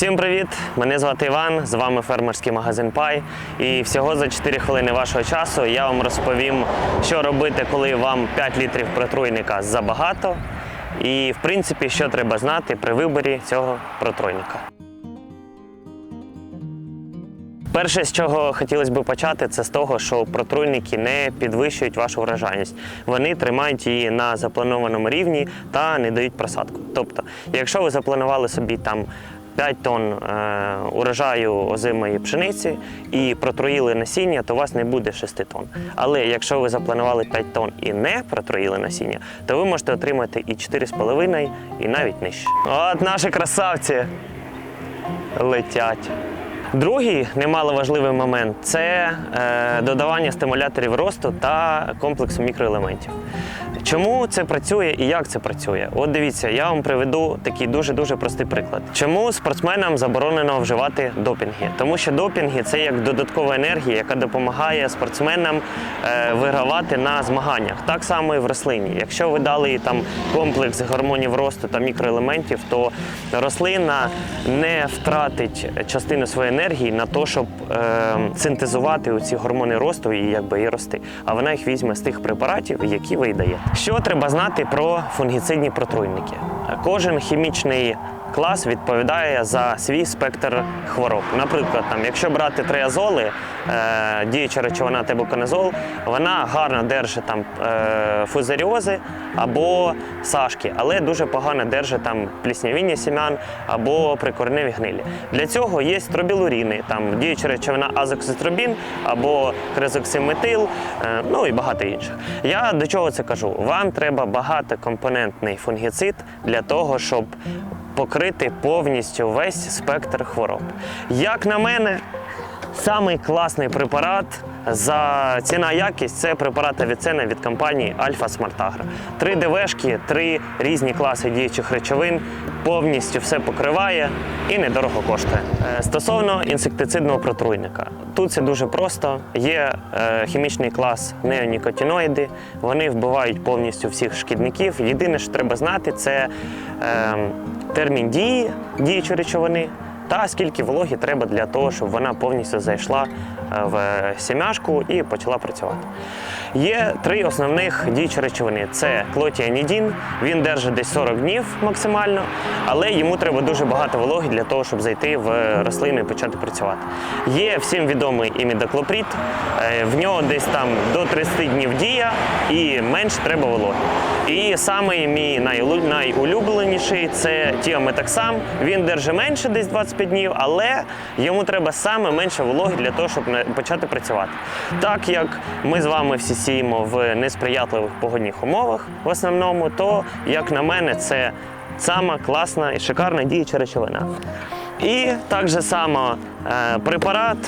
Всім привіт! Мене звати Іван, з вами фермерський магазин Пай. І всього за 4 хвилини вашого часу я вам розповім, що робити, коли вам 5 літрів протруйника забагато. І, в принципі, що треба знати при виборі цього протруйника. Перше, з чого хотілося б почати, це з того, що протруйники не підвищують вашу врожайність. Вони тримають її на запланованому рівні та не дають просадку. Тобто, якщо ви запланували собі там 5 тонн е, урожаю озимої пшениці і протруїли насіння, то у вас не буде 6 тонн. Але якщо ви запланували 5 тонн і не протруїли насіння, то ви можете отримати і 4,5, і навіть нижче. От наші красавці летять. Другий немаловажливий момент це е, додавання стимуляторів росту та комплексу мікроелементів. Чому це працює і як це працює? От дивіться, я вам приведу такий дуже-дуже простий приклад. Чому спортсменам заборонено вживати допінги? Тому що допінги це як додаткова енергія, яка допомагає спортсменам е, вигравати на змаганнях. Так само і в рослині. Якщо ви дали там комплекс гормонів росту та мікроелементів, то рослина не втратить частину своєї енергії на те, щоб е, синтезувати ці гормони росту і якби і рости. А вона їх візьме з тих препаратів, які ви даєте. Що треба знати про фунгіцидні протруйники? Кожен хімічний клас відповідає за свій спектр хвороб. Наприклад, там, якщо брати триазоли, е, діюча речовина тебуконазол, вона гарно держить там е, фузаріози або сашки, але дуже погано держить там пліснявіння сім'ян або прикорневі гнилі. Для цього є стробілуріни, там діюча речовина азоксистробін або кризоксиметил, е, ну і багато інших. Я до чого це кажу? Вам треба багатокомпонентний фунгіцид для того, щоб покрити повністю весь спектр хвороб. Як на мене, самий класний препарат за ціна якість це препарат авіцена від компанії Альфа Смартагра. Три ДВшки, три різні класи діючих речовин, повністю все покриває і недорого коштує. Е, Стосовно інсектицидного протруйника, тут це дуже просто. Є е, хімічний клас неонікотиноїди, вони вбивають повністю всіх шкідників. Єдине, що треба знати, це е, термін дії діючої речовини та скільки вологі треба для того, щоб вона повністю зайшла е, в сім'яшку і почала працювати. Є три основних діючі речовини: це клотіанідін, він держить десь 40 днів максимально, але йому треба дуже багато вологи для того, щоб зайти в рослину і почати працювати. Є всім відомий імідаклопрід, е, в нього десь там до 30 днів дія і менше треба вологи. І самий мій найулюбленіший це тіометаксам. Він держить менше десь 25 днів, але йому треба саме менше вологи для того, щоб почати працювати. Так як ми з вами всі сіємо в несприятливих погодних умовах в основному, то як на мене, це сама класна і шикарна діюча речовина. І так же само е, препарат.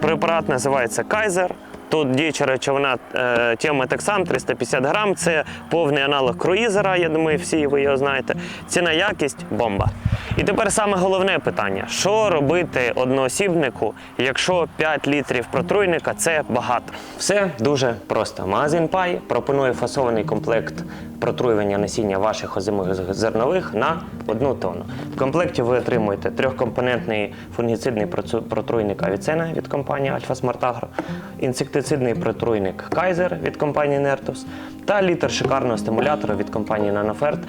Препарат називається Кайзер. Тут діюча речовина е, тіометаксам 350 грам. Це повний аналог круїзера. Я думаю, всі ви його знаєте. Ціна якість бомба. І тепер саме головне питання: що робити одноосібнику, якщо 5 літрів протруйника це багато? Все дуже просто. Магазин Пай пропонує фасований комплект протруювання насіння ваших озимих зернових на одну тонну. В комплекті ви отримуєте трьохкомпонентний фунгіцидний протруйник Авіцена від компанії Альфа Смарт Агро, інсектицидний протруйник Кайзер від компанії Нертус та літр шикарного стимулятора від компанії Наноферт,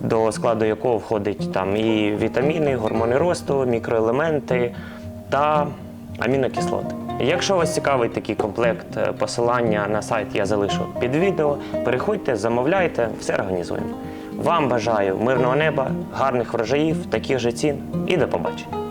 до складу якого входить там і вітаміни, гормони росту, мікроелементи та амінокислоти. Якщо вас цікавить такий комплект, е, посилання на сайт я залишу під відео. Переходьте, замовляйте, все організуємо. Вам бажаю мирного неба, гарних врожаїв, таких же цін і до побачення.